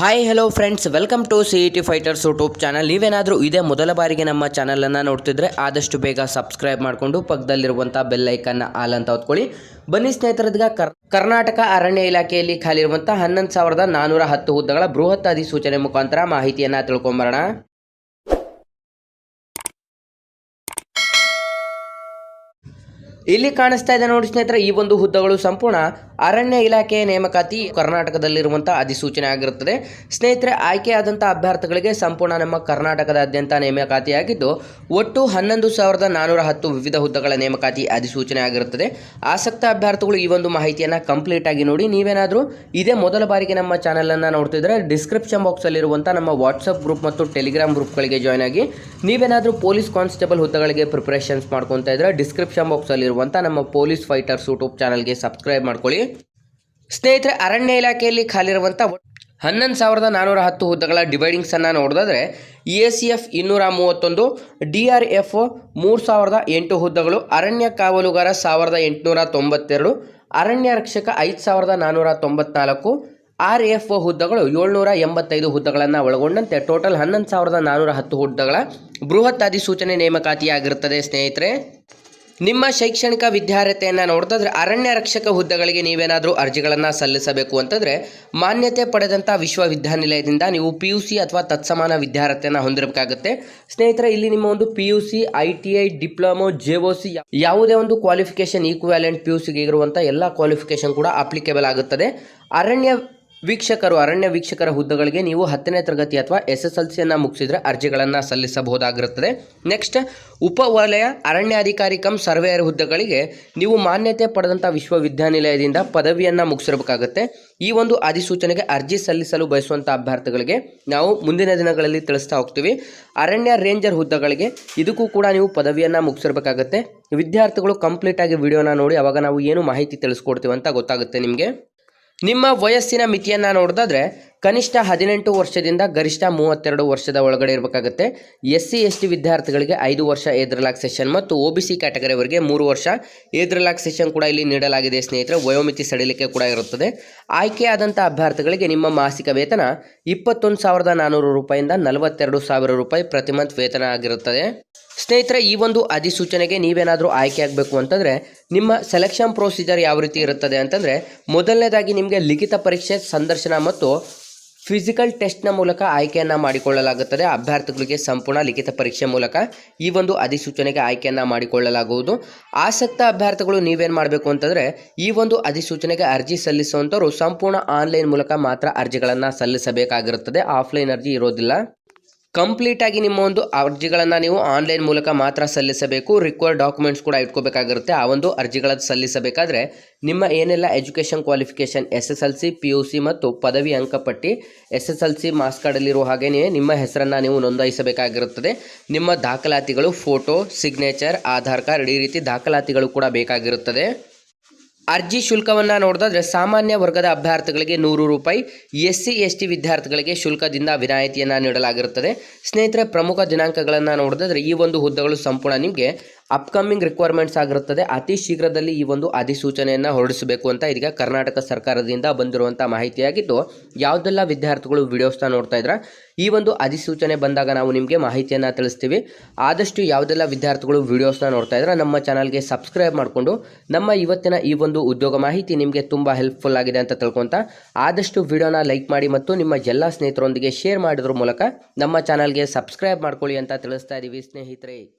Hi hello friends welcome to C E T fighters YouTube channel ನೀವೇನಾದರೂ ಇದೇ ಮೊದಲ ಬಾರಿಗೆ ನಮ್ಮ ಚಾನಲನ್ನು ನೋಡ್ತಿದ್ರೆ ಆದಷ್ಟು ಬೇಗ ಸಬ್ಸ್ಕ್ರೈಬ್ ಮಾಡಿಕೊಂಡು ಪಕ್ಕದಲ್ಲಿರುವಂಥ ಬೆಲ್ಲೈಕನ್ನು ಆಲ್ ಅಂತ ಹೊತ್ಕೊಳ್ಳಿ. ಬನ್ನಿ ಸ್ನೇಹಿತರದ್ಗ, ಕರ್ ಕರ್ನಾಟಕ ಅರಣ್ಯ ಇಲಾಖೆಯಲ್ಲಿ ಖಾಲಿ ಇರುವಂಥ ಹನ್ನೊಂದು ಸಾವಿರದ ನಾನ್ನೂರ ಹತ್ತು ಹುದ್ದೆಗಳ ಬೃಹತ್ ಅಧಿಸೂಚನೆ ಮುಖಾಂತರ ಮಾಹಿತಿಯನ್ನು ತಿಳ್ಕೊಂಬರೋಣ. ಇಲ್ಲಿ ಕಾಣಿಸ್ತಾ ಇದೆ ನೋಡಿ ಸ್ನೇಹಿತರೆ, ಈ ಒಂದು ಹುದ್ದೆಗಳು ಸಂಪೂರ್ಣ ಅರಣ್ಯ ಇಲಾಖೆಯ ನೇಮಕಾತಿ ಕರ್ನಾಟಕದಲ್ಲಿರುವಂತಹ ಅಧಿಸೂಚನೆ ಆಗಿರುತ್ತದೆ. ಸ್ನೇಹಿತರೆ, ಆಯ್ಕೆಯಾದಂತಹ ಅಭ್ಯರ್ಥಿಗಳಿಗೆ ಸಂಪೂರ್ಣ ನಮ್ಮ ಕರ್ನಾಟಕದಾದ್ಯಂತ ನೇಮಕಾತಿಯಾಗಿದ್ದು, ಒಟ್ಟು ಹನ್ನೊಂದು ಸಾವಿರದ ನಾನ್ನೂರ ಹತ್ತು ವಿವಿಧ ಹುದ್ದೆಗಳ ನೇಮಕಾತಿ ಅಧಿಸೂಚನೆ ಆಗಿರುತ್ತದೆ. ಆಸಕ್ತ ಅಭ್ಯರ್ಥಿಗಳು ಈ ಒಂದು ಮಾಹಿತಿಯನ್ನು ಕಂಪ್ಲೀಟ್ ಆಗಿ ನೋಡಿ. ನೀವೇನಾದರೂ ಇದೇ ಮೊದಲ ಬಾರಿಗೆ ನಮ್ಮ ಚಾನಲನ್ನು ನೋಡ್ತಿದ್ರೆ ಡಿಸ್ಕ್ರಿಪ್ಷನ್ ಬಾಕ್ಸಲ್ಲಿರುವಂಥ ನಮ್ಮ ವಾಟ್ಸಪ್ ಗ್ರೂಪ್ ಮತ್ತು ಟೆಲಿಗ್ರಾಮ್ ಗ್ರೂಪ್ಗಳಿಗೆ ಜಾಯ್ನ್ ಆಗಿ, ನೀವೇನಾದರೂ ಪೊಲೀಸ್ ಕಾನ್ಸ್ಟೇಬಲ್ ಹುದ್ದೆಗಳಿಗೆ ಪ್ರಿಪರೇಷನ್ಸ್ ಮಾಡ್ಕೊತಾ ಇದ್ರೆ ಡಿಸ್ಕ್ರಿಪ್ಷನ್ ಬಾಕ್ಸಲ್ಲಿರುವಂಥ ನಮ್ಮ ಪೊಲೀಸ್ ಫೈಟರ್ಸ್ ಯೂಟ್ಯೂಬ್ ಚಾನಲ್ಗೆ ಸಬ್ಸ್ಕ್ರೈಬ್ ಮಾಡ್ಕೊಳ್ಳಿ. ಸ್ನೇಹಿತರೆ, ಅರಣ್ಯ ಇಲಾಖೆಯಲ್ಲಿ ಖಾಲಿರುವಂಥ ಹನ್ನೊಂದು ಸಾವಿರದ ನಾನ್ನೂರ ಹತ್ತು ಹುದ್ದೆಗಳ ಡಿವೈಡಿಂಗ್ಸನ್ನು ನೋಡೋದಾದ್ರೆ ಎ ಸಿ ಎಫ್ ಇನ್ನೂರ ಮೂವತ್ತೊಂದು ಡಿ ಆರ್ ಎಫ್ ಮೂರು ಸಾವಿರದ ಎಂಟು ಹುದ್ದೆಗಳು, ಅರಣ್ಯ ಕಾವಲುಗಾರ ಸಾವಿರದ ಎಂಟುನೂರ ತೊಂಬತ್ತೆರಡು, ಅರಣ್ಯ ರಕ್ಷಕ ಐದು ಸಾವಿರದ ನಾನ್ನೂರ ತೊಂಬತ್ನಾಲ್ಕು ಆರ್ ಎಫ್ ಹುದ್ದೆಗಳು ಏಳ್ನೂರ ಎಂಬತ್ತೈದು ಹುದ್ದೆಗಳನ್ನು ಒಳಗೊಂಡಂತೆ ಟೋಟಲ್ ಹನ್ನೊಂದು ಸಾವಿರದ ನಾನ್ನೂರ ಹತ್ತು ಹುದ್ದೆಗಳ ಬೃಹತ್ ಅಧಿಸೂಚನೆ ನೇಮಕಾತಿಯಾಗಿರುತ್ತದೆ ಸ್ನೇಹಿತರೆ. ನಿಮ್ಮ ಶೈಕ್ಷಣಿಕ ವಿದ್ಯಾರ್ಹತೆಯನ್ನು ನೋಡ್ತಾದ್ರೆ ಅರಣ್ಯ ರಕ್ಷಕ ಹುದ್ದೆಗಳಿಗೆ ನೀವೇನಾದರೂ ಅರ್ಜಿಗಳನ್ನು ಸಲ್ಲಿಸಬೇಕು ಅಂತಂದರೆ ಮಾನ್ಯತೆ ಪಡೆದಂಥ ವಿಶ್ವವಿದ್ಯಾನಿಲಯದಿಂದ ನೀವು ಪಿ ಯು ಸಿ ಅಥವಾ ತತ್ಸಮಾನ ವಿದ್ಯಾರ್ಹತೆಯನ್ನು ಹೊಂದಿರಬೇಕಾಗುತ್ತೆ. ಸ್ನೇಹಿತರೆ, ಇಲ್ಲಿ ನಿಮ್ಮ ಒಂದು P U C I T I diploma J O C ಯಾವುದೇ ಒಂದು ಕ್ವಾಲಿಫಿಕೇಷನ್ ಈಕ್ವ್ಯಾಲೆಂಟ್ ಪಿ ಯು ಸಿಗೆ ಇರುವಂಥ ಎಲ್ಲ ಕ್ವಾಲಿಫಿಕೇಷನ್ ಕೂಡ ಅಪ್ಲಿಕೇಬಲ್ ಆಗುತ್ತದೆ. ಅರಣ್ಯ ವೀಕ್ಷಕರು, ಅರಣ್ಯ ವೀಕ್ಷಕರ ಹುದ್ದೆಗಳಿಗೆ ನೀವು ಹತ್ತನೇ ತರಗತಿ ಅಥವಾ ಎಸ್ ಎಸ್ ಎಲ್ ಸಿಯನ್ನು ಮುಗಿಸಿದರೆ ಅರ್ಜಿಗಳನ್ನು ಸಲ್ಲಿಸಬಹುದಾಗಿರುತ್ತದೆ. ನೆಕ್ಸ್ಟ್, ಉಪವಲಯ ಅರಣ್ಯಾಧಿಕಾರಿ ಕಮ್ ಸರ್ವೇಯರ್ ಹುದ್ದೆಗಳಿಗೆ ನೀವು ಮಾನ್ಯತೆ ಪಡೆದಂಥ ವಿಶ್ವವಿದ್ಯಾನಿಲಯದಿಂದ ಪದವಿಯನ್ನು ಮುಗಿಸಿರಬೇಕಾಗುತ್ತೆ. ಈ ಒಂದು ಅಧಿಸೂಚನೆಗೆ ಅರ್ಜಿ ಸಲ್ಲಿಸಲು ಬಯಸುವಂಥ ಅಭ್ಯರ್ಥಿಗಳಿಗೆ ನಾವು ಮುಂದಿನ ದಿನಗಳಲ್ಲಿ ತಿಳಿಸ್ತಾ ಹೋಗ್ತೀವಿ. ಅರಣ್ಯ ರೇಂಜರ್ ಹುದ್ದೆಗಳಿಗೆ ಇದಕ್ಕೂ ಕೂಡ ನೀವು ಪದವಿಯನ್ನು ಮುಗಿಸಿರಬೇಕಾಗುತ್ತೆ. ವಿದ್ಯಾರ್ಥಿಗಳು ಕಂಪ್ಲೀಟಾಗಿ ವಿಡಿಯೋನ ನೋಡಿ, ಅವಾಗ ನಾವು ಏನು ಮಾಹಿತಿ ತಿಳಿಸ್ಕೊಡ್ತೀವಿ ಅಂತ ಗೊತ್ತಾಗುತ್ತೆ ನಿಮಗೆ. ನಿಮ್ಮ ವಯಸ್ಸಿನ ಮಿತಿಯನ್ನು ನೋಡಿದ್ರೆ ಕನಿಷ್ಠ ಹದಿನೆಂಟು ವರ್ಷದಿಂದ ಗರಿಷ್ಠ ಮೂವತ್ತೆರಡು ವರ್ಷದ ಒಳಗಡೆ ಇರಬೇಕಾಗುತ್ತೆ. ಎಸ್ ಸಿ ಎಸ್ ಟಿ ವಿದ್ಯಾರ್ಥಿಗಳಿಗೆ ಐದು ವರ್ಷ ರಿಲ್ಯಾಕ್ಸೇಷನ್ ಮತ್ತು ಒ ಬಿ ಸಿ ಕ್ಯಾಟಗರಿಯವರಿಗೆ ಮೂರು ವರ್ಷ ಏಜ್ ರಿಲ್ಯಾಕ್ಸೇಷನ್ ಕೂಡ ಇಲ್ಲಿ ನೀಡಲಾಗಿದೆ ಸ್ನೇಹಿತರೆ. ವಯೋಮಿತಿ ಸಡಿಲಿಕೆ ಕೂಡ ಇರುತ್ತದೆ. ಆಯ್ಕೆಯಾದಂಥ ಅಭ್ಯರ್ಥಿಗಳಿಗೆ ನಿಮ್ಮ ಮಾಸಿಕ ವೇತನ ಇಪ್ಪತ್ತೊಂದು ಸಾವಿರದ ನಾನ್ನೂರು ರೂಪಾಯಿಂದ ನಲವತ್ತೆರಡು ಸಾವಿರ ರೂಪಾಯಿ ಪ್ರತಿ ಮಂತ್ ವೇತನ ಆಗಿರುತ್ತದೆ. ಸ್ನೇಹಿತರೆ, ಈ ಒಂದು ಅಧಿಸೂಚನೆಗೆ ನೀವೇನಾದರೂ ಆಯ್ಕೆ ಆಗಬೇಕು ಅಂತಂದರೆ ನಿಮ್ಮ ಸೆಲೆಕ್ಷನ್ ಪ್ರೊಸೀಜರ್ ಯಾವ ರೀತಿ ಇರುತ್ತದೆ ಅಂತಂದರೆ, ಮೊದಲನೇದಾಗಿ ನಿಮಗೆ ಲಿಖಿತ ಪರೀಕ್ಷೆ, ಸಂದರ್ಶನ ಮತ್ತು ಫಿಸಿಕಲ್ ಟೆಸ್ಟ್ನ ಮೂಲಕ ಆಯ್ಕೆಯನ್ನು ಮಾಡಿಕೊಳ್ಳಲಾಗುತ್ತದೆ. ಅಭ್ಯರ್ಥಿಗಳಿಗೆ ಸಂಪೂರ್ಣ ಲಿಖಿತ ಪರೀಕ್ಷೆ ಮೂಲಕ ಈ ಒಂದು ಅಧಿಸೂಚನೆಗೆ ಆಯ್ಕೆಯನ್ನು ಮಾಡಿಕೊಳ್ಳಲಾಗುವುದು. ಆಸಕ್ತ ಅಭ್ಯರ್ಥಿಗಳು ನೀವೇನು ಮಾಡಬೇಕು ಅಂತಂದರೆ, ಈ ಒಂದು ಅಧಿಸೂಚನೆಗೆ ಅರ್ಜಿ ಸಲ್ಲಿಸುವಂಥವರು ಸಂಪೂರ್ಣ ಆನ್ಲೈನ್ ಮೂಲಕ ಮಾತ್ರ ಅರ್ಜಿಗಳನ್ನು ಸಲ್ಲಿಸಬೇಕಾಗಿರುತ್ತದೆ. ಆಫ್ಲೈನ್ ಅರ್ಜಿ ಇರೋದಿಲ್ಲ. ಕಂಪ್ಲೀಟ್ ಆಗಿ ನಿಮ್ಮ ಒಂದು ಅರ್ಜಿಗಳನ್ನು ನೀವು ಆನ್ಲೈನ್ ಮೂಲಕ ಮಾತ್ರ ಸಲ್ಲಿಸಬೇಕು. ರಿಕ್ವೈರ್ಡ್ ಡಾಕ್ಯುಮೆಂಟ್ಸ್ ಕೂಡ ಇಟ್ಕೋಬೇಕಾಗಿರುತ್ತೆ. ಆ ಒಂದು ಅರ್ಜಿಗಳನ್ನು ಸಲ್ಲಿಸಬೇಕಾದ್ರೆ ನಿಮ್ಮ ಏನೆಲ್ಲ education qualification S S L C P U C ಮತ್ತು ಪದವಿ ಅಂಕಪಟ್ಟಿ S S L C marks ಕಾರ್ಡಲ್ಲಿರುವ ಹಾಗೆಯೇ ನಿಮ್ಮ ಹೆಸರನ್ನು ನೀವು ನೋಂದಾಯಿಸಬೇಕಾಗಿರುತ್ತದೆ. ನಿಮ್ಮ ದಾಖಲಾತಿಗಳು ಫೋಟೋ ಸಿಗ್ನೇಚರ್ ಆಧಾರ್ ಕಾರ್ಡ್ ಈ ರೀತಿ ದಾಖಲಾತಿಗಳು ಕೂಡ ಬೇಕಾಗಿರುತ್ತದೆ. ಅರ್ಜಿ ಶುಲ್ಕವನ್ನು ನೋಡಿದ್ರೆ ಸಾಮಾನ್ಯ ವರ್ಗದ ಅಭ್ಯರ್ಥಿಗಳಿಗೆ ನೂರು ರೂಪಾಯಿ ಎಸ್ ಸಿ ಎಸ್ ಟಿ ವಿದ್ಯಾರ್ಥಿಗಳಿಗೆ ಶುಲ್ಕದಿಂದ ವಿನಾಯಿತಿಯನ್ನು ನೀಡಲಾಗಿರುತ್ತದೆ. ಸ್ನೇಹಿತರೆ, ಪ್ರಮುಖ ದಿನಾಂಕಗಳನ್ನು ನೋಡಿದ್ರೆ ಈ ಒಂದು ಹುದ್ದೆಗಳು ಸಂಪೂರ್ಣ ನಿಮಗೆ ಅಪ್ಕಮಿಂಗ್ ರಿಕ್ವೈರ್ಮೆಂಟ್ಸ್ ಆಗಿರುತ್ತದೆ. ಅತಿ ಶೀಘ್ರದಲ್ಲಿ ಈ ಒಂದು ಅಧಿಸೂಚನೆಯನ್ನು ಹೊರಡಿಸಬೇಕು ಅಂತ ಇದೀಗ ಕರ್ನಾಟಕ ಸರ್ಕಾರದಿಂದ ಬಂದಿರುವಂಥ ಮಾಹಿತಿಯಾಗಿದ್ದು, ಯಾವುದೆಲ್ಲ ವಿದ್ಯಾರ್ಥಿಗಳು ವಿಡಿಯೋಸ್ನ ನೋಡ್ತಾ ಇದ್ರ, ಈ ಒಂದು ಅಧಿಸೂಚನೆ ಬಂದಾಗ ನಾವು ನಿಮಗೆ ಮಾಹಿತಿಯನ್ನು ತಿಳಿಸ್ತೀವಿ. ಆದಷ್ಟು ಯಾವುದೆಲ್ಲ ವಿದ್ಯಾರ್ಥಿಗಳು ವಿಡಿಯೋಸ್ನ ನೋಡ್ತಾ ಇದ್ರೆ, ನಮ್ಮ ಚಾನಲ್ಗೆ ಸಬ್ಸ್ಕ್ರೈಬ್ ಮಾಡಿಕೊಂಡು, ನಮ್ಮ ಇವತ್ತಿನ ಈ ಒಂದು ಉದ್ಯೋಗ ಮಾಹಿತಿ ನಿಮಗೆ ತುಂಬ ಹೆಲ್ಪ್ಫುಲ್ ಆಗಿದೆ ಅಂತ ತಿಳ್ಕೊಂತ, ಆದಷ್ಟು ವಿಡಿಯೋನ ಲೈಕ್ ಮಾಡಿ ಮತ್ತು ನಿಮ್ಮ ಎಲ್ಲ ಸ್ನೇಹಿತರೊಂದಿಗೆ ಶೇರ್ ಮಾಡಿದ್ರ ಮೂಲಕ ನಮ್ಮ ಚಾನಲ್ಗೆ ಸಬ್ಸ್ಕ್ರೈಬ್ ಮಾಡ್ಕೊಳ್ಳಿ ಅಂತ ತಿಳಿಸ್ತಾ ಇದ್ದೀವಿ ಸ್ನೇಹಿತರೆ.